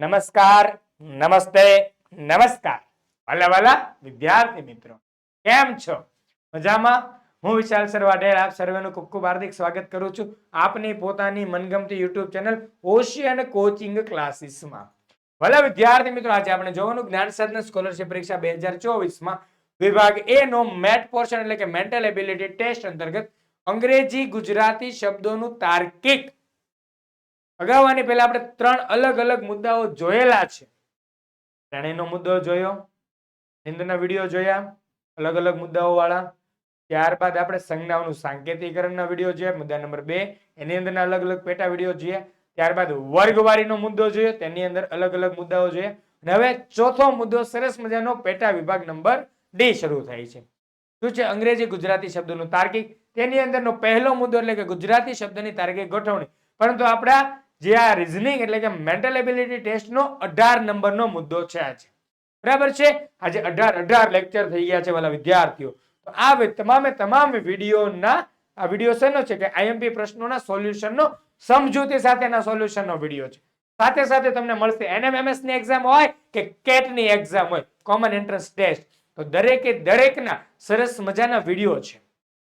નમસ્કાર, નમસ્તે, નમસ્કાર. વાલા વાલા, વિદ્યાર્થી મિત્રો, કેમ છો? મજામાં? હું વિશાલ સરવાડેર આપ સર્વેનું ખૂબ ખૂબ હાર્દિક સ્વાગત કરું છું આપની પોતાની મનગમતી યુટ્યુબ ચેનલ ઓશિયન કોચિંગ ક્લાસીસમાં. ભલા વિદ્યાર્થી મિત્રો, આજે આપણે જોવાનું જ્ઞાન સાધના સ્કોલરશિપ પરીક્ષા બે હજાર ચોવીસમાં વિભાગ એ નો મેટ પોર્શન એટલે કે મેન્ટલ એબિલિટી ટેસ્ટ અંતર્ગત અંગ્રેજી ગુજરાતી શબ્દોનું તાર્કિક અગાઉ આની પહેલા આપણે ત્રણ અલગ અલગ મુદ્દાઓ જોયેલા છે. ત્રણેયનો મુદ્દો જોયો, નિંદના વીડિયો જોયા, અલગ અલગ મુદ્દાઓ વાળા ત્યારબાદ આપણે સંજ્ઞાઓનું સાંકેતિકરણના વીડિયો જોયા, મુદ્દા નંબર બે, એની અંદરના અલગ અલગ પેટા વીડિયો જોઈએ ત્યારબાદ વર્ગવારીનો મુદ્દો જોયો, તેની અંદર અલગ અલગ મુદ્દાઓ જોઈએ અને હવે ચોથો મુદ્દો સરસ મજાનો પેટા વિભાગ નંબર ડી શરૂ થાય છે. શું છે અંગ્રેજી ગુજરાતી શબ્દોનું તાર્કિક? તેની અંદરનો પહેલો મુદ્દો એટલે કે ગુજરાતી શબ્દની તાર્કિક ગોઠવણી. પરંતુ આપણા જે આ રિઝનિંગ એટલે કે મેન્ટલ એબિલિટી ટેસ્ટનો અઢાર નંબરનો મુદ્દો છે આજે બરાબર છે? આજે અઢાર અઢાર લેક્ચર થઈ ગયા છે વાલા વિદ્યાર્થીઓ. તો આ તમામે તમામ વિડીયોના, આ વીડિયો શેનો છે કે આઈએમપી પ્રશ્નોના સોલ્યુશનનો સમજૂતી સાથેના સોલ્યુશનનો વીડિયો છે. સાથે સાથે તમને મળશે એનએમએમએસની એક્ઝામ હોય કે કેટની એક્ઝામ હોય કોમન એન્ટ્રન્સ ટેસ્ટ તો દરેકે દરેકના સરસ મજાના વીડિયો છે.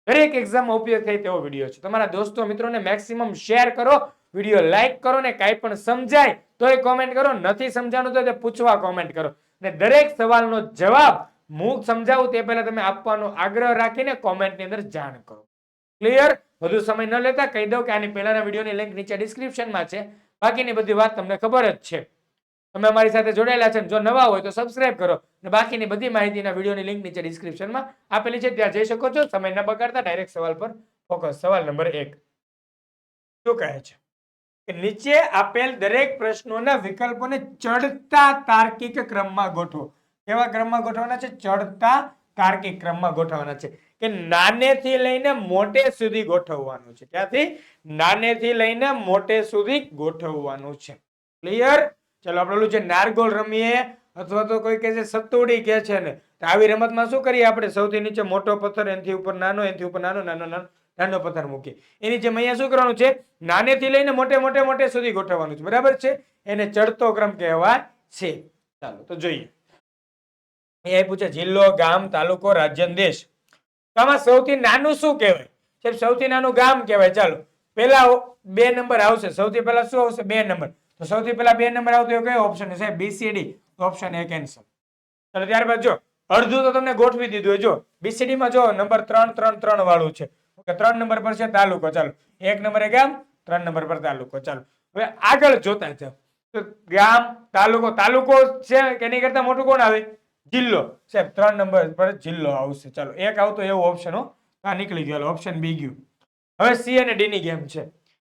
દરેક એક્ઝામમાં ઉપયોગ થાય તેવો વીડિયો છે. તમારા દોસ્તો, મિત્રોને મેક્સિમમ શેર કરો. વીડિયો લાઈક કરો ને કાંઈ પણ સમજાય તો એ કોમેન્ટ કરો. નથી સમજાણું તો તે પૂછવા કોમેન્ટ કરો. ને દરેક સવાલનો જવાબ હું સમજાવું તે પહેલા તમે આપવાનો આગ્રહ રાખીને કોમેન્ટની અંદર જાણ કરો. ક્લિયર વધુ સમય ન લેતા કહી દઉં કે આની પહેલાના વિડીયોની લિંક નીચે ડિસ્ક્રિપ્શનમાં છે. બાકીની બધી વાત તમને ખબર જ છે. તમે અમારી સાથે જોડાયેલા છે જો નવા હોય તો સબસ્ક્રાઇબ કરો. અને બાકીની બધી માહિતીના વિડીયોની લિંક નીચે ડિસ્ક્રિપ્શનમાં આપેલી છે. ત્યાં જઈ શકો છો. સમય ન બગાડતા ડાયરેક્ટ સવાલ પર ફોકસ સવાલ નંબર એક. શું કહે છે? નીચે આપેલ દરેક પ્રશ્નોના વિકલ્પોને ચડતા તાર્કિક ક્રમમાં ગોઠવો. કેવા ક્રમમાં ગોઠવવાના છે? ચડતા તાર્કિક ક્રમમાં ગોઠવવાના છે. કે નાનેથી લઈને મોટે સુધી ગોઠવવાનું છે. ક્યાંથી? નાનેથી લઈને મોટે સુધી ગોઠવવાનું છે. ક્લિયર ચલો, આપણે જે નારગોલ રમીએ, અથવા તો કોઈ કહે છે સત્તુડી કહે છે ને, તો આવી રમતમાં શું કરીએ આપણે? સૌથી નીચે મોટો પથ્થર, એનાથી ઉપર નાનો, એનાથી ઉપર નાનો નાનો નાનો. નાનો પથ્થર મૂકીએ. એની જેમ અહીંયા શું કરવાનું છે? નાનેથી લઈને મોટે મોટે મોટે સુધી ગોઠવવાનું છે. બરાબર છે? એને ચડતો ક્રમ કહેવાય છે. ચાલો, તો જોઈએ. એ આપ્યું જિલ્લો, ગામ, તાલુકો, રાજ્ય દેશ. તો આમાં સૌથી નાનું શું કહેવાય? સાહેબ, સૌથી નાનું ગામ કહેવાય. ચાલો, પહેલા બે નંબર આવશે. સૌથી પહેલા શું આવશે? બે નંબર. તો સૌથી પહેલા બે નંબર આવતો કયો ઓપ્શન છે? બીસીડી ઓપ્શન એ કેન્સલ ચાલો, ત્યારબાદ જો, અડધું તો તમને ગોઠવી દીધું જો બીસીડીમાં જો, નંબર ત્રણ ત્રણ ત્રણ વાળું છે. ત્રણ નંબર પર છે તાલુકો. ચાલો, એક નંબરે ગામ, ત્રણ નંબર પર તાલુકો. ચાલો, હવે આગળ જોતા જાઓ. તો ગામ, તાલુકો તાલુકો છે કે એની કરતા મોટું કોણ આવે? જિલ્લો. સાહેબ, ત્રણ નંબર પર જિલ્લો આવશે. ચાલો, એક આવતો એવો ઓપ્શન આ નીકળી ગયો. ઓપ્શન બી ગયું. હવે સી અને ડી ની ગેમ છે.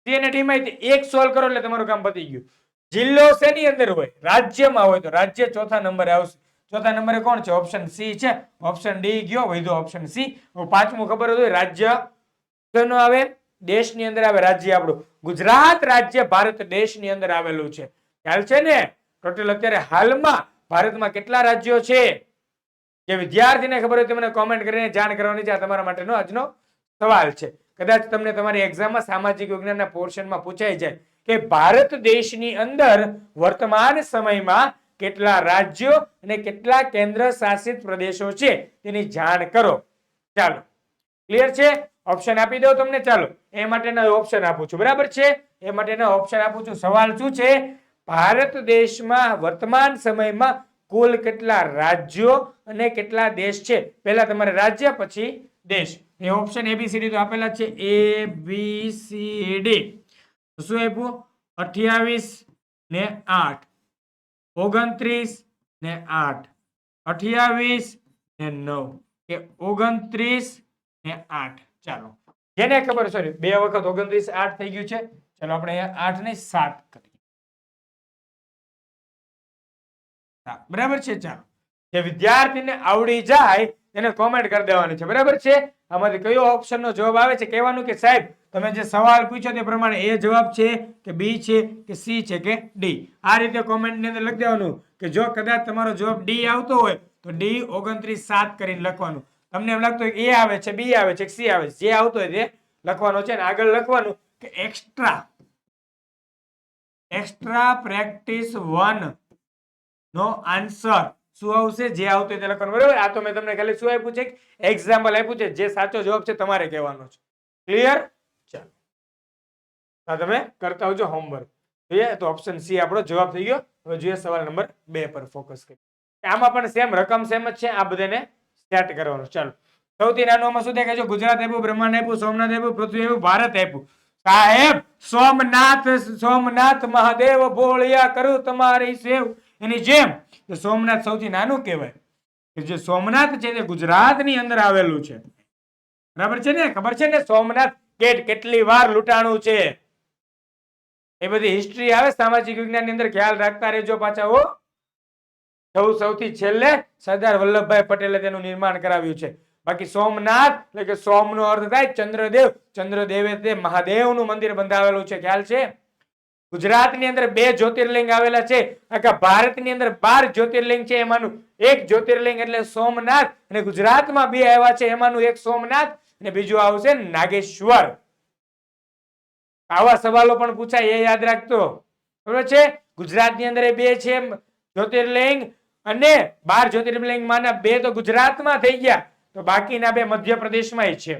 સી અને ડી માં એક સોલ્વ કરો એટલે તમારું કામ પતી ગયું. જિલ્લો શેની અંદર હોય? રાજ્યમાં હોય તો રાજ્ય ચોથા નંબરે આવશે. ચોથા નંબરે કોણ છે? ઓપ્શન સી છે. ઓપ્શન ડી ગયો વૈધો ઓપ્શન સી પાંચમું ખબર હોય રાજ્ય શેનું આવે? દેશની અંદર આવે રાજ્ય આપણું. ગુજરાત રાજ્ય ભારત દેશની અંદર આવેલું છે. ખ્યાલ છે ને? ટોટલ અત્યારે હાલમાં ભારતમાં કેટલા રાજ્યો છે? જે વિદ્યાર્થીને ખબર હોય તે મને કોમેન્ટ કરીને જાણ કરવાની છે. આ તમારા માટેનો આજનો સવાલ છે. કદાચ તમને તમારી એક્ઝામમાં સામાજિક વિજ્ઞાનના પોર્શનમાં પૂછાઈ જાય કે ભારત દેશની અંદર વર્તમાન સમયમાં કેટલા રાજ્યો અને કેટલા કેન્દ્ર શાસિત પ્રદેશો છે? તેની જાણ કરો. ચાલો. ક્લિયર છે? ઓપ્શન આપી દઉં તમને, ચાલો. એ માટેના ઓપ્શન આપું છું. બરાબર છે? એ માટેના ઓપ્શન આપું છું. સવાલ શું છે? ભારત દેશમાં વર્તમાન સમયમાં કુલ કેટલા રાજ્યો અને કેટલા દેશ છે? પહેલા તમારે રાજ્ય, પછી દેશ. એ ઓપ્શન એબીસીડી તો આપેલા છે. એ બી સી ડી શું આપ્યું? અઠ્યાવીસ ને આઠ. ઓગણત્રીસ ને આઠ. અઠ્યાવીસ ને નવ. કે ઓગણત્રીસ ને આઠ. ચાલો. જેને ખબર સોરી બે વખત ઓગણત્રીસ આઠ થઈ ગયું છે. ચાલો આપણે આઠ ને સાત કરીએ. બરાબર છે, ચાલો. જે વિદ્યાર્થીને આવડી જાય, એને કોમેન્ટ કરી દેવાની છે. બરાબર છે? આમાંથી કયો ઓપ્શન નો જવાબ આવે છે? કહેવાનું કે, સાહેબ, તમે જે સવાલ પૂછ્યો તે પ્રમાણે એ જવાબ છે કે બી છે કે સી છે કે ડી આ રીતે કોમેન્ટની અંદર લખી દેવાનું કે જો કદાચ તમારો જવાબ ડી આવતો હોય, તો ડી ઓગણત્રીસ સાત કરીને લખવાનું. તમને એમ લાગતું હોય કે એ આવે છે, બી આવે છે સી આવે છે, જે આવતો હોય તે લખવાનો છે. અને આગળ લખવાનું કે એક્સ્ટ્રા એક્સ્ટ્રા પ્રેક્ટિસ વન નો આન્સર શું આવશે? જે આવતું હોય તે લખવાનું. બરાબર? આ તો મેં તમને ખાલી શું આપ્યું છે? એક્ઝામ્પલ આપ્યું છે. જે સાચો જવાબ છે તમારે કહેવાનો છે. ક્લિયર ચાલો. આ તમે કરતા આવજો હોમવર્ક જોઈએ તો ઓપ્શન સી આપણો જવાબ થઈ ગયો. હવે જોઈએ સવાલ નંબર બે પર ફોકસ કરીએ. આમાં પણ સેમ રકમ સેમ જ છે. આ બધાને સેટ કરવાનું. ચાલો. સૌથી નાનું શું દેખાય છે? ગુજરાત આપ્યું, બ્રહ્માંડ આપ્યું, સોમનાથ આપ્યું, પૃથ્વી આપ્યું, ભારત આપ્યું. સાહેબ, સોમનાથ સોમનાથ મહાદેવ ભોળિયા કરું તમારી સેવ. એની જેમ સોમનાથ સૌથી નાનું કહેવાય, કે જે સોમનાથ છે તે ગુજરાતની અંદર આવેલું છે. બરાબર છે ને? ખબર છે ને? સોમનાથ કેટ કેટલી વાર લૂંટાણું છે? એ બધી હિસ્ટ્રી આવે, સામાજિક વિજ્ઞાનની અંદર ખ્યાલ રાખતા રહેજો પાછા, હો. સૌ, સૌથી છેલ્લે સરદાર વલ્લભભાઈ પટેલે તેનું નિર્માણ કરાવ્યું છે. બાકી સોમનાથ, એટલે કે સોમનો અર્થ થાય ચંદ્રદેવ. ચંદ્રદેવે તે મહાદેવનું મંદિર બંધાવેલું છે. ખ્યાલ છે? ગુજરાતની અંદર બે જ્યોતિર્લિંગ આવેલા છે. આખા ભારતની અંદર બાર જ્યોતિર્લિંગ છે એમાંનું એક જ્યોતિર્લિંગ એટલે સોમનાથ અને ગુજરાતમાં બે આવ્યા છે એમાંનું એક સોમનાથ અને બીજું આવશે નાગેશ્વર. આવા સવાલો પણ પૂછાય, એ યાદ રાખતો બરોબર છે? ગુજરાતની અંદર એ બે છે જ્યોતિર્લિંગ અને બાર જ્યોતિર્લિંગમાંના બે તો ગુજરાતમાં થઈ ગયા. તો બાકીના બે મધ્યપ્રદેશમાં છે.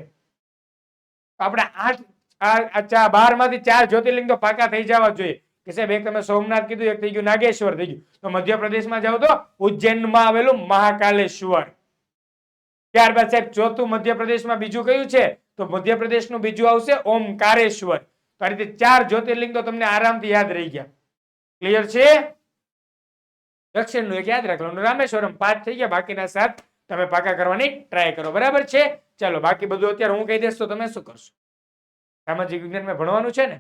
આપણે આઠ, આ બારમાંથી ચાર જ્યોતિર્લિંગ તો પાકા થઈ જવા જોઈએ. કે સાહેબ, એક તમે સોમનાથ કીધું, એક થઈ ગયું નાગેશ્વર થઈ ગયું. તો મધ્યપ્રદેશમાં જાઓ તો ઉજ્જૈનમાં આવેલું મહાકાલેશ્વર. ત્યારબાદ સાહેબ, ચોથું મધ્યપ્રદેશમાં બીજું કયું છે? તો મધ્યપ્રદેશનું બીજું આવશે ઓમકારેશ્વર. તો આ રીતે ચાર જ્યોતિર્લિંગ તો તમને આરામથી યાદ રહી ગયા. ક્લિયર છે? દક્ષિણનું એક યાદ રાખવાનું રામેશ્વરમ પાંચ થઈ ગયા. બાકીના સાત તમે પાકા કરવાની ટ્રાય કરો. બરાબર છે? ચાલો, બાકી બધું અત્યારે હું કહી દઈશ તો તમે શું કરશો? સામાજિક વિજ્ઞાન મેં ભણવાનું છે ને?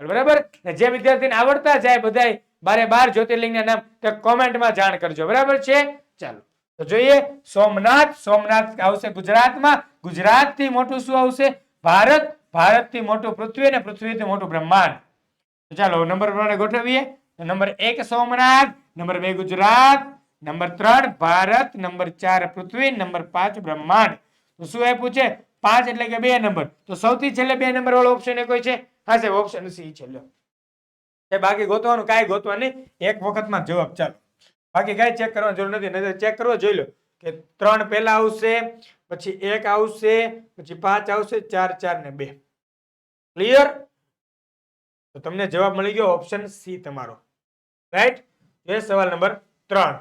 બરાબર? જે વિદ્યાર્થીને આવડતા જાય બધાય, બારે બાર જ્યોતિર્લિંગના નામ, તે કોમેન્ટમાં જાણ કરજો. બરાબર છે? ચાલો, તો જોઈએ, સોમનાથ સોમનાથ આવશે ગુજરાતમાં. ગુજરાતથી મોટું શું આવશે? ભારત, ભારતથી મોટું પૃથ્વી અને પૃથ્વીથી મોટું બ્રહ્માંડ. ચાલો, નંબર પ્રમાણે ગોઠવીએ. નંબર એક સોમનાથ નંબર બે, ગુજરાત. નંબર ત્રણ, ભારત. નંબર ચાર, પૃથ્વી. નંબર પાંચ, બ્રહ્માંડ. તો શું આપ્યું છે? પાંચ એટલે કે બે નંબર. તો સૌથી છેલ્લે બે નંબર વાળો ઓપ્શન એ કોઈ છે? હા સાહેબ ઓપ્શન સી છેલ્લો એ બાકી ગોતવાનું, કાંઈ ગોતવા નહીં. એક વખતમાં જવાબ ચાલો. બાકી કાંઈ ચેક કરવાની જરૂર નથી. નહીં ચેક કરવો, જોઈ લો કે ત્રણ પહેલા આવશે, પછી એક આવશે, પછી પાંચ આવશે, ચાર ચાર ને બે. ક્લિયર તો તમને જવાબ મળી ગયો ઓપ્શન સી તમારો. રાઈટ એ સવાલ નંબર ત્રણ.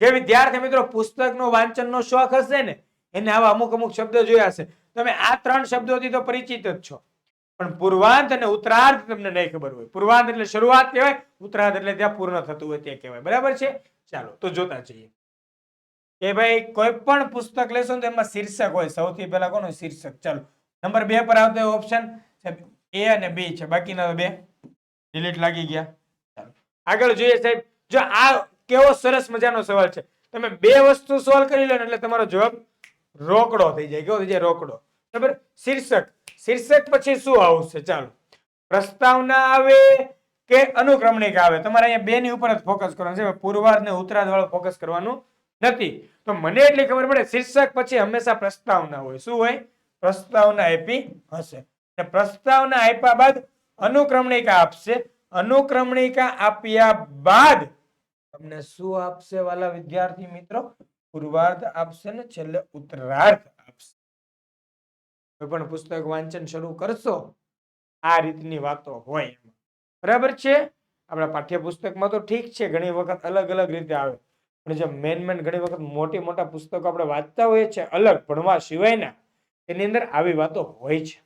જે વિદ્યાર્થી મિત્રો પુસ્તકનો વાંચનનો શોખ હશે ને, એને આવા અમુક અમુક શબ્દો જોયા હશે. તમે આ ત્રણ શબ્દોથી તો પરિચિત જ છો. પણ પૂર્વાંત અને ઉત્તરાર્ધ તમને નહીં ખબર હોય. પૂર્વાંત એટલે શરૂઆત કહેવાય, ઉત્તરાર્ધ એટલે ત્યાં પૂર્ણ થતું હોય તે કહેવાય. બરાબર છે? ચાલો, તો જોતા જઈએ. કે ભાઈ કોઈ પણ પુસ્તક લેશો તો એમાં શીર્ષક હોય. સૌથી પહેલા કોનું શીર્ષક? ચાલો, નંબર બે પર આવતો ઓપ્શન એ અને બી છે. બાકીના બે. ડિલીટ લાગી ગયા. આગળ જોઈએ સાહેબ, જો આ કેવો સરસ મજાનો સવાલ છે. તમે બે વસ્તુ સોલ્વ કરી લો એટલે તમારો જવાબ રોકડો થઈ જાય, કેવો થઈ જાય? રોકડો. બરાબર? શીર્ષક. શીર્ષક પછી શું આવશે? ચાલો. પ્રસ્તાવના આવે કે અનુક્રમણિકા આવે? તમારે અહીંયા બે ની ઉપર જ ફોકસ કરવાનું છે. પૂર્વાર્ધ ને ઉત્તરાર્ધ વાળો ફોકસ કરવાનું નથી. તો મને એટલી ખબર પડે, શીર્ષક પછી હંમેશા પ્રસ્તાવના હોય. શું હોય? પ્રસ્તાવના આપી હશે. પ્રસ્તાવના આપ્યા બાદ અનુક્રમણિકા આપશે. અનુક્રમણિકા આપ્યા બાદ તમને શું આપશે વાલા વિદ્યાર્થી મિત્રો? પૂર્વાર્ધ આપશે ને છેલ્લે ઉત્તરાર્ધ આપશે. કોઈ પણ પુસ્તક વાંચન શરૂ કરશો, આ રીતની વાતો હોય બરાબર છે? આપણા પાઠ્યપુસ્તકમાં તો ઠીક છે, ઘણી વખત અલગ અલગ રીતે આવે. પણ જે મેન મેન ઘણી વખત મોટી મોટા પુસ્તકો આપણે વાંચતા હોઈએ છીએ, અલગ ભણવા સિવાયના, એની અંદર આવી વાતો હોય છે.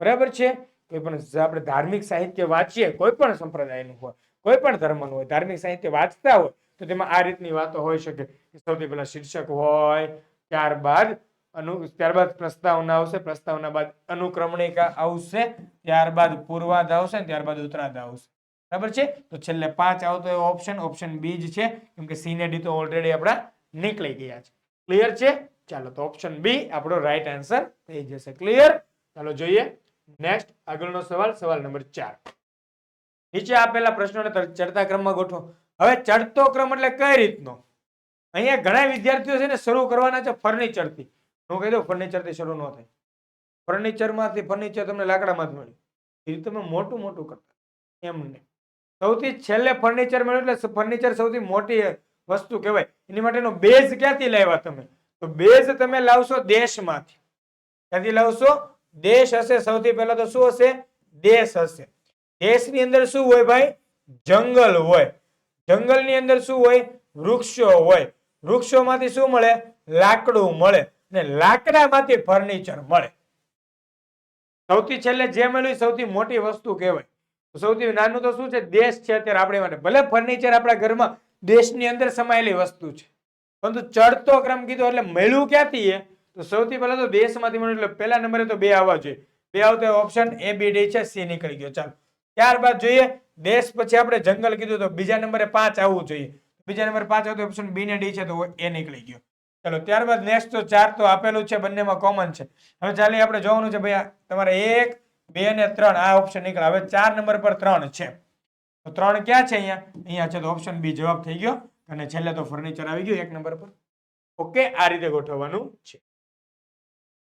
બરાબર છે? કોઈ પણ આપણે ધાર્મિક સાહિત્ય વાંચીએ, કોઈ પણ સંપ્રદાયનું હોય, કોઈ પણ ધર્મનું હોય, ધાર્મિક સાહિત્ય વાંચતા હોય, તો તેમાં આ રીતની વાતો હોઈ શકે સૌથી પહેલા શીર્ષક હોય, ત્યારબાદ અનુ, ત્યારબાદ પ્રસ્તાવના આવશે, પ્રસ્તાવના બાદ અનુક્રમણિકા આવશે, ત્યારબાદ પૂર્વાધ આવશે ત્યારબાદ ઉત્તરાધ આવશે. બરાબર છે? તો છેલ્લે પાંચ આવતો એવો ઓપ્શન ઓપ્શન બી જ છે, કેમ કે સી ડી તો ઓલરેડી આપણા નીકળી ગયા છે. ક્લિયર છે? ચાલો તો ઓપ્શન બી આપણો રાઈટ આન્સર થઈ જશે. ક્લિયર ચાલો જોઈએ. નેક્સ્ટ આગળનો સવાલ સવાલ નંબર ચાર. નીચે આપેલા પ્રશ્નોને ચડતા ક્રમમાં ગોઠવો. હવે ચડતો ક્રમ એટલે કઈ રીતનો? અહીંયા ઘણા વિદ્યાર્થીઓ છે ને શરૂ કરવાના છે ફર્નિચરથી. હું કહી દઉં, ફર્નિચરથી શરૂ ન થાય. ફર્નિચરમાંથી ફર્નિચર તમને લાકડામાં મળ્યું. એ તમે મોટું મોટું કરતા. એમ નહીં. સૌથી છેલ્લે ફર્નિચર મળ્યું એટલે ફર્નિચર સૌથી મોટી વસ્તુ કહેવાય. એની માટેનો બેઝ ક્યાંથી લાવ્યા તમે? તો બેઝ તમે લાવશો દેશમાંથી. ક્યાંથી લાવશો? દેશ હશે સૌથી પહેલા તો શું હશે? દેશ હશે. દેશની અંદર શું હોય ભાઈ? જંગલ હોય. જંગલની અંદર શું હોય? વૃક્ષો હોય. વૃક્ષોમાંથી શું મળે? લાકડું મળે ને લાકડામાંથી ફર્નિચર મળે. સૌથી છેલ્લે જે મળ્યું સૌથી મોટી વસ્તુ કહેવાય. સૌથી નાનું તો શું છે? દેશ છે અત્યારે આપણે માટે. ભલે ફર્નિચર આપણા ઘરમાં દેશની અંદર સમાયેલી વસ્તુ છે. પરંતુ ચડતો ક્રમ કીધો એટલે મળ્યું ક્યાંથી એ? તો સૌથી પહેલા તો દેશમાંથી મળ્યું એટલે પહેલા નંબરે તો બે આવવા જોઈએ. બે આવતો ઓપ્શન એ બી ડી છે સી નીકળી ગયો. ચાલો. ત્યારબાદ જોઈએ, દેશ પછી આપણે જંગલ કીધું તો બીજા નંબરે પાંચ આવવું જોઈએ. બીજા નંબર પાંચ આવતો ઓપ્શન બી ને ડી છે, તો એ નીકળી ગયો. ચલો, ત્યારબાદ નેક્સ્ટ તો ચાર તો આપેલું છે, બંનેમાં કોમન છે. હવે ચાલી આપણે જોવાનું છે ભાઈ તમારે એક, બે ને ત્રણ, આ ઓપ્શન નીકળે. હવે ચાર નંબર પર ત્રણ છે. તો ત્રણ ક્યાં છે અહીંયા? અહીંયા છે તો ઓપ્શન બી જવાબ થઈ ગયો. અને છેલ્લે તો ફર્નિચર આવી ગયું એક નંબર પર. ઓકે, આ રીતે ગોઠવવાનું છે.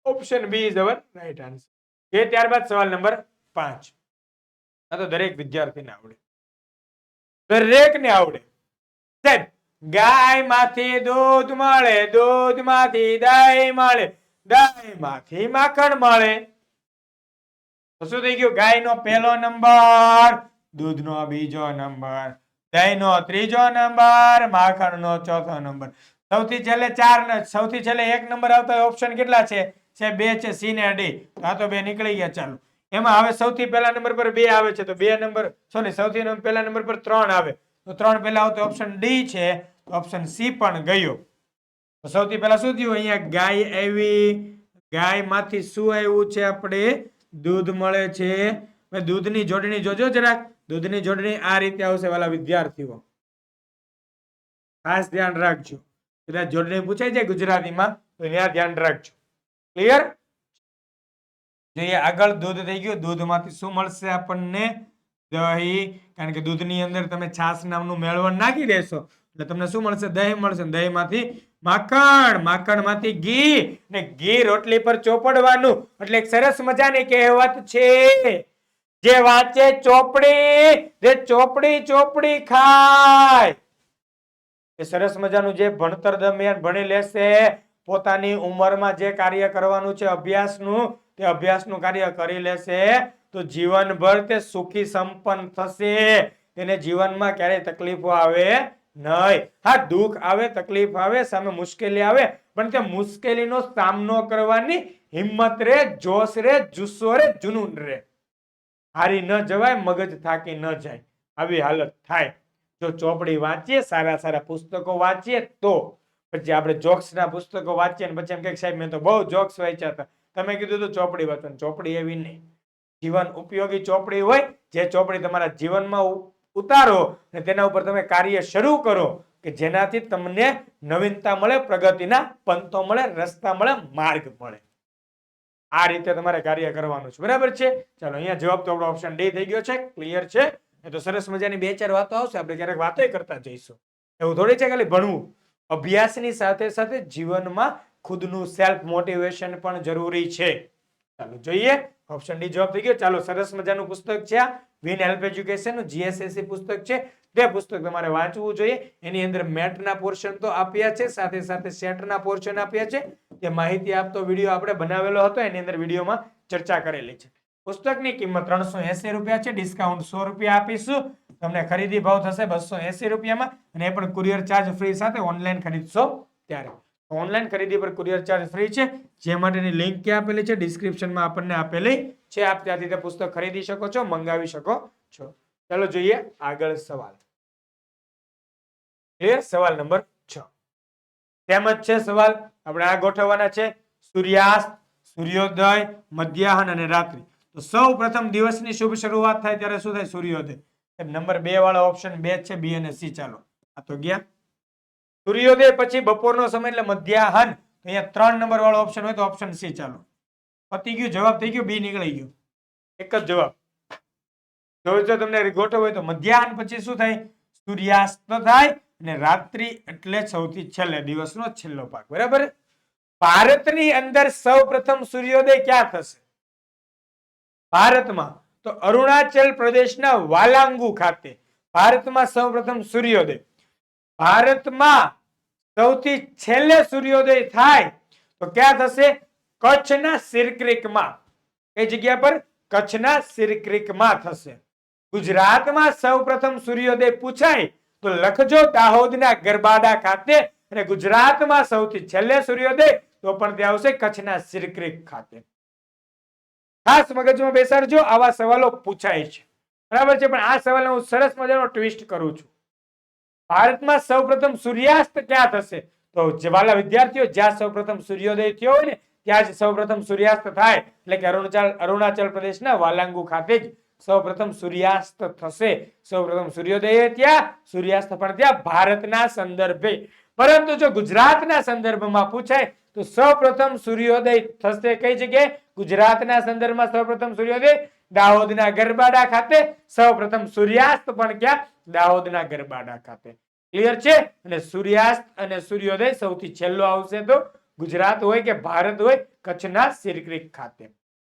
Option B is our right answer. એ ત્યારબાદ સવાલ નંબર પાંચ. આ તો દરેક વિદ્યાર્થીને આવડે. દરેકને આવડે. સાહેબ ગાયમાંથી દૂધ મળે દૂધમાંથી દહીં મળે દહીં માંથી માખણ મળે. શું થઈ ગયું? ગાયનો પહેલો નંબર, દૂધનો બીજો નંબર દહીંનો ત્રીજો નંબર, માખણનો ચોથો નંબર. સૌથી છેલ્લે ચાર ન- સૌથી છેલ્લે એક નંબર આવતા ઓપ્શન કેટલા છે? છે, બે છે, સી ને ડી. આ તો બે નીકળી ગયા, ચાલો. એમાં હવે સૌથી પહેલા નંબર પર બે આવે છે, તો બે નંબર સોરી સૌથી પહેલા નંબર પર ત્રણ આવે. તો ત્રણ પહેલા આવતો ઓપ્શન ડી છે ઓપ્શન સી પણ ગયો. તો સૌથી પહેલા શું થયું? અહીંયા ગાય આવી, ગાયમાંથી શું આવ્યું છે આપણે? દૂધ મળે છે. દૂધની જોડણી જોજો જરાક. દૂધની જોડણી આ રીતે આવશે, વાલા વિદ્યાર્થીઓ. ખાસ ધ્યાન રાખજો. કદાચ જોડણી પૂછાય છે ગુજરાતીમાં, તો ત્યાં ધ્યાન રાખજો. ક્લિયર જોઈએ, આગળ દૂધ થઈ ગયું. દૂધમાંથી શું મળશે આપણને? દહીં. કારણ કે દૂધની અંદર તમે છાસ નામનું મેળવણ નાખી દેશો. એટલે તમને શું મળશે? દહીં મળશે. દહીંમાંથી માખણ. માખણમાંથી ઘી. ને ઘી રોટલી પર ચોપડવાનું. એટલે એક સરસ મજાની કહેવત છે. જે વાંચે ચોપડી, જે ચોપડી ચોપડી ખાય. એ સરસ મજાનું જે ભણતર દરમિયાન ભણી લેશે. પોતાની ઉંમરમાં જે કાર્ય કરવાનું છે, અભ્યાસનું, તે અભ્યાસનું કાર્ય કરી લેશે. તો જીવનભર તે સુખી સંપન્ન થશે. તેને જીવનમાં ક્યારેય તકલીફો આવે નહીં. હા, દુઃખ આવે, તકલીફ આવે, સામે મુશ્કેલી આવે, પણ તે મુશ્કેલીનો સામનો કરવાની હિંમત રે, જોશ રે, જુસ્સો રે, જુનૂન રે. હારી ન જવાય, મગજ થાકી ન જાય. આવી હાલત થાય. જો ચોપડી વાંચીએ, સારા સારા પુસ્તકો વાંચીએ, તો પછી આપણે જોક્સના પુસ્તકો વાંચીએ ને પછી એમ કે સાહેબ, મેં તો બહુ જોક્સ વાંચ્યા હતા. તમે કીધું તો ચોપડી વાંચો ચોપડી એવી નહીં. જીવન ઉપયોગી ચોપડી હોય, જે ચોપડી તમારા જીવનમાં ઉતારો અને તેના ઉપર તમે કાર્ય શરૂ કરો કે જેનાથી તમને નવીનતા મળે, પ્રગતિના પંતો મળે, રસ્તા મળે, માર્ગ મળે. આ રીતે તમારે કાર્ય કરવાનું છે. બરાબર છે? ચાલો, અહીંયા જવાબ તો આપણો ઓપ્શન ડી થઈ ગયો છે. ક્લિયર છે? એ તો સરસ મજાની બે ચાર વાતો આવશે. આપણે ક્યારેક વાતો કરતા જઈશું. એવું થોડી છે ખાલી ભણવું? અભ્યાસની સાથે સાથે જીવનમાં ખુદનું સેલ્ફ મોટિવેશન પણ જરૂરી છે. ચાલો જોઈએ. ઓપ્શન ડી જવાબ થઈ ગયો. ચાલો, સરસ મજાનું પુસ્તક છે આ. વિન હેલ્પ એજ્યુકેશન જીએસએસસી પુસ્તક છે. તે પુસ્તક તમારે વાંચવું જોઈએ. એની અંદર મેટના પોર્શન તો આપ્યા છે. સાથે સાથે સેટના પોર્શન આપ્યા છે. તે માહિતી આપતો વીડિયો આપણે બનાવેલો હતો. એની અંદર વિડીયોમાં ચર્ચા કરેલી છે. પુસ્તકની કિંમત ત્રણસો રૂપિયા છે. ડિસ્કાઉન્ટ સો રૂપિયા આપીશું. તમને ખરીદી ભાવ થશે બસો એસી રૂપિયામાં અને એ પણ કુરિયર ચાર્જ ફ્રી સાથે ઓનલાઈન ખરીદશો ત્યારે. ઓનલાઈન ખરીદી પર કુરિયર ચાર્જ ફ્રી છે. જે માટેની લિંક ક્યાં આપેલી છે? ડિસ્ક્રિપ્શનમાં આપણને આપેલી છે. આપ ત્યાંથી તે પુસ્તક ખરીદી શકો છો, મંગાવી શકો છો. ચાલો જોઈએ આગળ સવાલ. ક્લિયર સવાલ નંબર છ. તેમજ છે સવાલ, આપણે આ ગોઠવવાના છે. સૂર્યાસ્ત, સૂર્યોદય, મધ્યાહન અને રાત્રિ. તો સૌ પ્રથમ દિવસની શુભ શરૂઆત થાય ત્યારે શું થાય? સૂર્યોદય. નંબર બે વાળા ઓપ્શન બે છે બી અને સી ચાલો. આ તો ગયા. સૂર્યોદય પછી બપોરનો સમય એટલે મધ્યાહન. અહીંયા ત્રણ નંબર વાળો ઓપ્શન હોય તો ઓપ્શન સી ચાલો. પતી ગયું, જવાબ થઈ ગયો બી નીકળી ગયો. એક જ જવાબ. જો તમને ગોઠવ હોય તો મધ્યાહન પછી શું થાય? સૂર્યાસ્ત થાય અને રાત્રિ એટલે સૌથી છેલ્લે, દિવસનો છેલ્લો ભાગ. બરાબર? ભારતની અંદર સૌ પ્રથમ સૂર્યોદય ક્યાં થશે? ભારતમાં. તો અરુણાચલ પ્રદેશના વાલાંગુ ખાતે ભારતમાં સૌપ્રથમ સૂર્યોદય. ભારતમાં સૌથી છેલ્લે સૂર્યોદય થાય તો ક્યાં થશે? કચ્છના સિરક્રિકમાં. કઈ જગ્યા પર? કચ્છના સિરક્રિકમાં થશે. ગુજરાતમાં સૌપ્રથમ સૂર્યોદય પૂછાય તો લખજો દાહોદના ગરબાડા ખાતે અને ગુજરાતમાં સૌથી છેલ્લે સૂર્યોદય તો પણ ત્યાં આવશે કચ્છના સિરક્રિક ખાતે. ખાસ મગજમાં બેસાડજો, આવા સવાલો પૂછાય છે. બરાબર છે? પણ આ સવાલને હું સરસ મજાનો ટ્વિસ્ટ કરું છું. ભારતમાં સૌપ્રથમ સૂર્યાસ્ત ક્યાં થશે? તો જેવાલા વિદ્યાર્થીઓ, જ્યાં સૌપ્રથમ સૂર્યોદય થયો હોય ને, ત્યાં જ સૌપ્રથમ સૂર્યાસ્ત થાય. એટલે કે અરુણાચલ અરુણાચલ પ્રદેશના વાલાંગુ ખાતે જ સૌપ્રથમ સૂર્યાસ્ત થશે. સૌપ્રથમ સૂર્યોદય ત્યાં, સૂર્યાસ્ત પણ ત્યાં ભારતના સંદર્ભે. પરંતુ જો ગુજરાતના સંદર્ભમાં પૂછાય તો સૌપ્રથમ સૂર્યોદય થશે કઈ જગ્યાએ? ગુજરાતના સંદર્ભમાં સૌપ્રથમ સૂર્યોદય દાહોદના ગરબાડા ખાતે. સૌપ્રથમ સૂર્યાસ્ત પણ ક્યાં? દાહોદના ગરબાડા ખાતે. ક્લિયર છે? અને સૂર્યાસ્ત અને સૂર્યોદય સૌથી છેલ્લો આવશે તો ગુજરાત હોય કે ભારત હોય, કચ્છના સિરક્રિક ખાતે.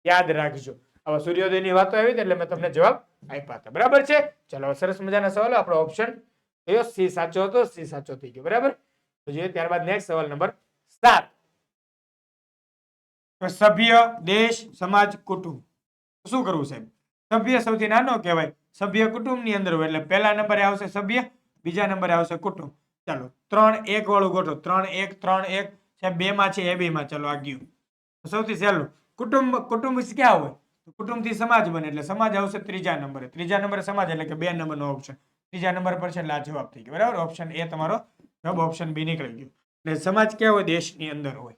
યાદ રાખજો. હવે સૂર્યોદયની વાતો આવી એટલે મેં તમને જવાબ આપ્યા હતા. બરાબર છે? ચલો સરસ મજાના સવાલો. આપણો ઓપ્શન કયો સી સાચો હતો સી સાચો થઈ ગયો. બરાબર? જોઈએ ત્યારબાદ નેક્સ્ટ સવાલ નંબર સાત. સભ્ય, દેશ, સમાજ, કુટુંબ. શું કરવું સાહેબ? સભ્ય સૌથી નાનો કહેવાય. સભ્ય કુટુંબની અંદર હોય એટલે પહેલા નંબરે આવશે સભ્ય, બીજા નંબરે આવશે કુટુંબ. ચાલો, ત્રણ એક વાળું ગોઠો ત્રણ એક ત્રણ એક. છે બે માં છે, એ બે માં. ચાલો, આ ગયું. સૌથી સહેલું. કુટુંબ કુટુંબ ક્યાં હોય? કુટુંબથી સમાજ બને એટલે સમાજ આવશે ત્રીજા નંબરે. ત્રીજા નંબરે સમાજ એટલે કે બે નંબરનો ઓપ્શન ત્રીજા નંબર પર છે એટલે આ જવાબ થઈ ગયો. બરાબર? ઓપ્શન એ તમારો જવાબ ઓપ્શન બી નીકળી ગયો. એટલે સમાજ ક્યાં હોય? દેશની અંદર હોય.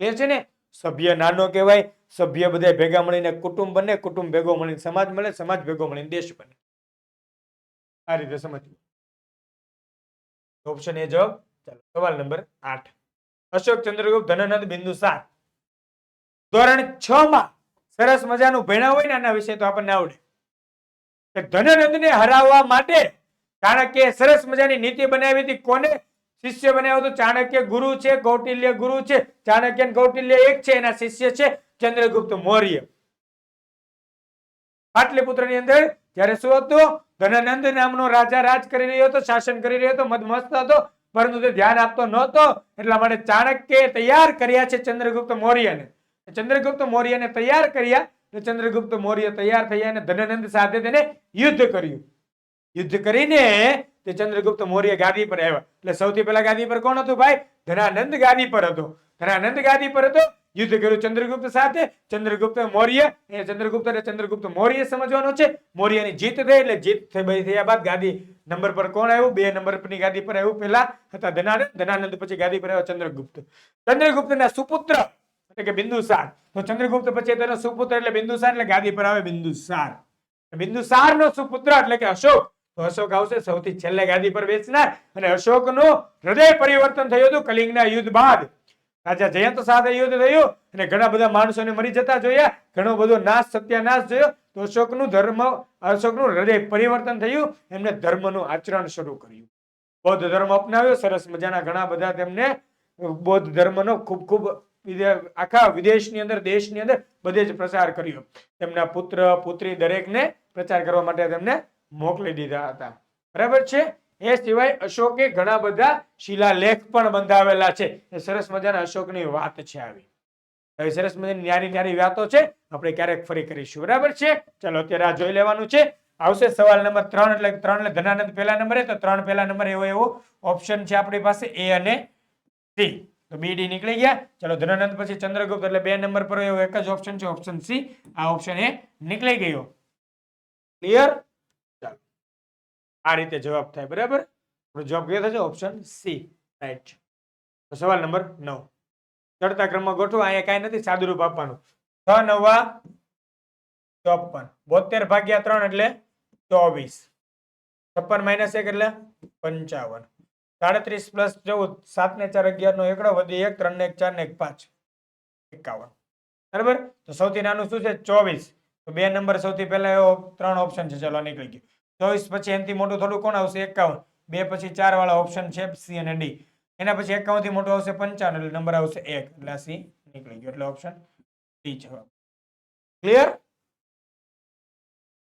એ છે ને? સભ્ય નાનો કહેવાય, સભ્ય બધા ભેગા મળીને કુટુંબ બને, કુટુંબ ભેગો મળીને સમાજ મળે, સમાજ ભેગો મળીને દેશ બને. આ રીતે સમજવું. ઓપ્શન એ જવાબ? ચાલો, સવાલ નંબર આઠ. અશોક ચંદ્રગુપ્ત ધનાનંદ બિંદુ સાત. ધોરણ છ માં સરસ મજાનું ભણ્યા હોય ને આના વિશે તો આપણને આવડે. કે ધનનંદને હરાવવા માટે ચાણક્ય સરસ મજાની નીતિ બનાવી હતી કોને? શિષ્ય બનાવ્યો તો ચાણક્ય ગુરુ છે, કૌટિલ્ય ગુરુ છે, ચાણક્ય કૌટિલ્ય એક છે, એના શિષ્ય છે, ચંદ્રગુપ્ત મૌર્ય. પાટલીપુત્રની અંદર જ્યારે શું હતું? ધનાનંદ નામનો રાજા રાજ કરી રહ્યો હતો, શાસન કરી રહ્યો હતો, મદમસ્ત હતો, પરંતુ તે ધ્યાન આપતો નહોતો, એટલા માટે ચાણક્ય તૈયાર કર્યા છે ચંદ્રગુપ્ત મૌર્યને. ચંદ્રગુપ્ત મૌર્યને તૈયાર કર્યા ચંદ્રગુપ્ત મૌર્ય તૈયાર થયા અને ધનાનંદ સાથે તેને યુદ્ધ કર્યું. યુદ્ધ કરીને તે ચંદ્રગુપ્ત મૌર્ય ગાદી પર આવ્યા. એટલે સૌથી પહેલા ગાદી પર કોણ હતું ભાઈ? ધનાનંદ ગાદી પર હતો. ધનાનંદ ગાદી પર હતો. યુદ્ધ કર્યું ચંદ્રગુપ્ત સાથે. ચંદ્રગુપ્ત મૌર્ય, એ ચંદ્રગુપ્ત અને ચંદ્રગુપ્ત મૌર્ય સમજવાનો છે. મૌર્યની જીત થઈ એટલે જીત થયા બાદ ગાદી નંબર પર કોણ આવ્યું? બે નંબર પરની ગાદી પર આવ્યું. પહેલા હતા ધનાનંદ. ધનાનંદ પછી ગાદી પર આવ્યો ચંદ્રગુપ્ત. ચંદ્રગુપ્તના સુપુત્ર એટલે કે બિંદુસાર. તો ચંદ્રગુપ્ત પછી તેનો સુપુત્ર એટલે બિંદુસાર, એટલે ગાદી પર આવે બિંદુસાર. બિંદુસાર નો સુપુત્ર એટલે કે અશોક. તો અશોક આવશે, સૌથી છેલ્લે ગાદી પર બેસનાર. અને અશોકનું હૃદય પરિવર્તન થયું હતું કલિંગના યુદ્ધ બાદ. રાજા જયંત સાથે યુદ્ધ થયું અને ઘણા બધા માણસોને મરી જતા જોયા. ઘણો બધો નાશ, સત્યાનાશ જોયો તો અશોકનું ધર્મ, અશોકનું હૃદય પરિવર્તન થયું. એમને ધર્મનું આચરણ શરૂ કર્યું. બૌદ્ધ ધર્મ અપનાવ્યો. સરસ મજાના ઘણા બધા તેમને બૌદ્ધ ધર્મનો ખૂબ ખૂબ આખા વિદેશની અંદર, દેશની અંદર બધે જ પ્રચાર કર્યો. તેમના પુત્ર, પુત્રી દરેકને પ્રચાર કરવા માટે તેમને મોકલી દીધા હતા. બરાબર છે? એ સિવાય અશોકે ઘણા બધા શિલાલેખ પણ બંધાવેલા છે. એ સરસ મજાના અશોકની વાત છે આવી. આવી સરસ મજાની ન્યારી ન્યારી વાતો છે. આપણે ક્યારેક ફરી કરીશું. બરાબર છે? ચાલો, અત્યારે આ જોઈ લેવાનું છે. આવશે સવાલ નંબર ત્રણ, એટલે ત્રણ એટલે ધનાનંદ પહેલા નંબરે, તો ત્રણ પહેલા નંબર એવો એવો ઓપ્શન છે આપણી પાસે એ અને સી. તો બી, ડી નીકળી ગયા. ચલો, ધનાનંદ પછી ચંદ્રગુપ્ત, એટલે બે નંબર પર એવો એક જ ઓપ્શન છે. Option C. આ ઓપ્શન એ નીકળી ગયો. ક્લિયર આ રીતે જવાબ થાય, બરાબર? જવાબ કયો થશે? ઓપ્શન સી રાઈટ તો સવાલ નંબર નવ. ચડતા ક્રમમાં ગોઠવો, અહીંયા કાંઈ નથી, સાદુરૂપ આપવાનું. છ, નવા, ચોપન. બોતેર ભાગ્યા ત્રણ એટલે ચોવીસ. છપ્પન માઇનસ એક એટલે પંચાવન. સાડત્રીસ પ્લસ ચૌદ, સાત ને ચાર અગિયાર નો એકડો વધી એક, ત્રણ ને એક, ચાર ને એક, પાંચ. એકાવન. બરાબર? તો સૌથી નાનું શું છે? ચોવીસ. તો બે નંબર સૌથી પહેલા એવો ત્રણ ઓપ્શન છે. ચલો નીકળી ગયું. ચોવીસ પછી એનથી મોટું થોડું કોણ આવશે? એકાવન. બે પછી ચાર વાળા ઓપ્શન છે સી અને ડી. એના પછી એકાવનથી મોટો આવશે પંચાવન, એટલે નંબર આવશે એક. એટલે સી નીકળી ગયો. એટલે ઓપ્શન ડી જવાબ clear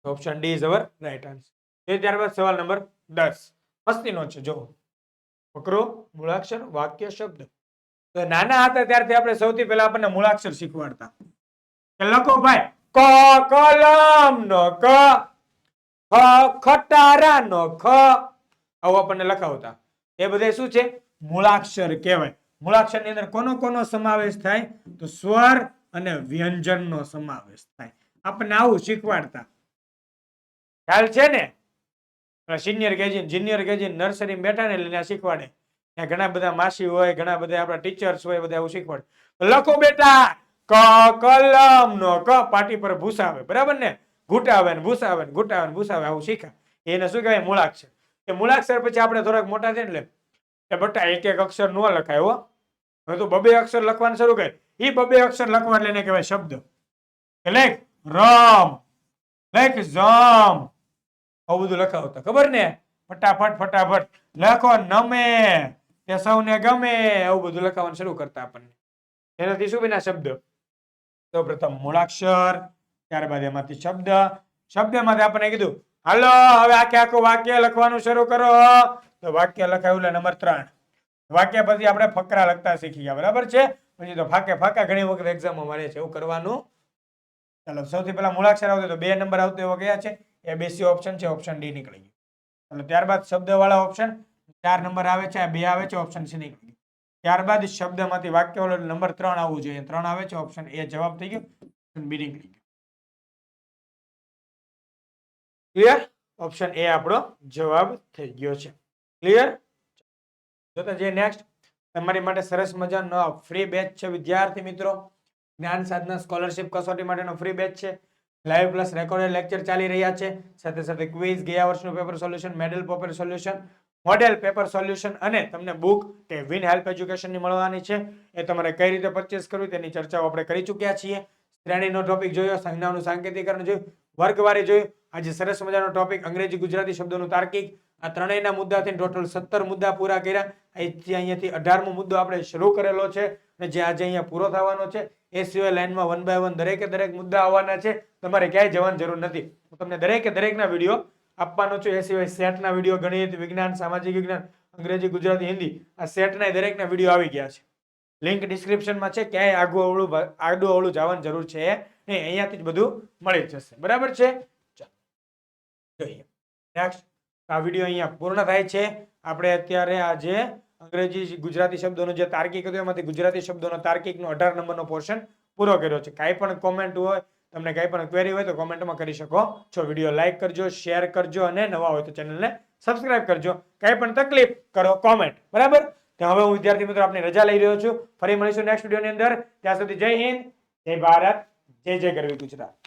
option D is our right answer ત્યારબાદ સવાલ નંબર દસ. મસ્તીનો છે. જો ફકરો મૂળાક્ષર, વાક્ય, શબ્દ. તો નાના હતા ત્યારથી આપણે સૌથી પહેલા આપણને મૂળાક્ષર શીખવાડતા. લખો ભાઈ. ક, કલમ નો ક. ખ ખટારા નો ખ. આવું આપણને લખાવતા. એ બધા શું છે? મૂળાક્ષર કહેવાય. મૂળાક્ષરની અંદર કોનો કોનો સમાવેશ થાય? તો સ્વર અને વ્યંજન નો સમાવેશ થાય. આપણને આવું શીખવાડતા. ખ્યાલ છે ને? Senior KG junior KG nursery બેઠા ને લઈને શીખવાડે. ત્યાં ઘણા બધા માસી હોય, ઘણા બધા આપણા ટીચર્સ હોય બધા આવું શીખવાડે. લખો બેટા, ક કલમ નો ક. પાટી પર ભૂસાવે બરાબર ને? ઘૂંટાવે ને ભૂસાવે ને ઘૂંટાવે ને ભૂસાવે આવું શીખે. એને શું કહેવાય? મૂળાક્ષર. એ મૂળાક્ષર પછી આપણે થોડાક મોટા થયા એટલે એ બટા એક એક અક્ષર નો લખાય હો. હવે તો બબે અક્ષર લખવાનું શરૂ કરે. એ બબે અક્ષર લખવા એટલે એને કહેવાય શબ્દ. લેખ રમ, લેખ જમ. આવું બધું લખાવતા. ખબર ને? ફટાફટ ફટાફટ. લખો નમે, તે સૌને ગમે. આવું બધું લખાવવાનું શરૂ કરતા આપણને. એનાથી શું બીના? શબ્દ. તો પ્રથમ મૂળાક્ષર. ત્યારબાદ એમાંથી શબ્દ, શબ્દમાંથી આપણને કીધું, હાલો, હવે આખે આખું વાક્ય લખવાનું શરૂ કરો. તો વાક્ય લખાયું નંબર ત્રણ. વાક્ય પછી આપણે ફકરા લખતા શીખી ગયા, બરાબર છે? પછી તો ફાકે ફાકા ઘણી વખત એક્ઝામમાં મળે છે, એવું કરવાનું. ચાલો, સૌથી પહેલા મૂળાક્ષર આવતો તો બે નંબર આવતો એવા કયા છે? એ બેસી ઓપ્શન છે, ઓપ્શન ડી નીકળી ગયું. ચાલો, ત્યારબાદ શબ્દવાળા ઓપ્શન, ચાર નંબર આવે છે, આ બે આવે છે, ઓપ્શન સી નીકળી ગયું. ત્યારબાદ શબ્દમાંથી વાક્ય નંબર ત્રણ આવવું જોઈએ. ત્રણ આવે છે, ઓપ્શન એ જવાબ થઈ ગયો, ઓપ્શન બી નીકળી ગયું. ક્લિયર ઓપ્શન એ આપણો જવાબ થઈ ગયો છે. ક્લિયર જોતા જઈએ નેક્સ્ટ તમારી માટે સરસ મજાનો ફ્રી બેચ છે, વિદ્યાર્થી મિત્રો. જ્ઞાન સાધના સ્કોલરશિપ કસોટી માટેનો ફ્રી બેચ છે. લાઈવ પ્લસ રેકોર્ડેડ લેક્ચર ચાલી રહ્યા છે. સાથે સાથે ક્વિઝ ગયા વર્ષનું paper solution model paper solution model paper solution અને તમને બુક કે વિન હેલ્પ એજ્યુકેશનની મળવાની છે. એ તમારે કઈ રીતે પરચેસ કરવી તેની ચર્ચાઓ આપણે કરી ચૂક્યા છીએ. શ્રેણીનો ટોપિક જોયો, સંજ્ઞાનું સાંકેતિકરણ જોયું. વર્ગવારી જોયું આજે સરસ મજાનો ટોપિક અંગ્રેજી ગુજરાતી શબ્દોનું તાર્કિક. આ ત્રણેયના મુદ્દાથી ટોટલ સત્તર મુદ્દા પૂરા કર્યા. અહીંથી અહીંયાથી અઢારમો મુદ્દો આપણે શરૂ કરેલો છે અને જે આજે અહીંયા પૂરો થવાનો છે, એ સિવાય લાઈનમાં વન બાય વન દરેકે દરેક મુદ્દા આવવાના છે. તમારે ક્યાંય જવાની જરૂર નથી. હું તમને દરેકે દરેકના વીડિયો આપવાનો છું. એ સિવાય સેટના વીડિયો, ગણિત, વિજ્ઞાન, સામાજિક વિજ્ઞાન, અંગ્રેજી, ગુજરાતી, હિન્દી, આ સેટના દરેકના વીડિયો આવી ગયા છે. લિંક ડિસ્ક્રિપ્શનમાં છે, ક્યાંય આગું અવળું આડું અવળું જવાની જરૂર છે નહીં અહીંયાથી જ બધું મળી જ જશે. બરાબર છે? જોઈએ નેક્સ્ટ આ વીડિયો અહીંયા પૂર્ણ થાય છે. આપણે અત્યારે આજે અંગ્રેજી ગુજરાતી શબ્દોનો જે તાર્કિક હતો, એમાંથી ગુજરાતી શબ્દોનો તાર્કિકનો અઢાર નંબરનો પોર્શન પૂરો કર્યો છે. કાંઈ પણ કોમેન્ટ હોય, તમને કાંઈ પણ ક્વેરી હોય તો કોમેન્ટમાં કરી શકો છો. વીડિયો લાઇક કરજો શેર કરજો અને નવા હોય તો ચેનલને સબસ્ક્રાઇબ કરજો. કાંઈ પણ તકલીફ કરો કોમેન્ટ બરાબર? તો હવે હું વિદ્યાર્થી મિત્રો આપની રજા લઈ રહ્યો છું. ફરી મળીશું નેક્સ્ટ વિડીયોની અંદર. ત્યાં સુધી જય હિન્દ, જય ભારત, જય જય ગરવી ગુજરાત.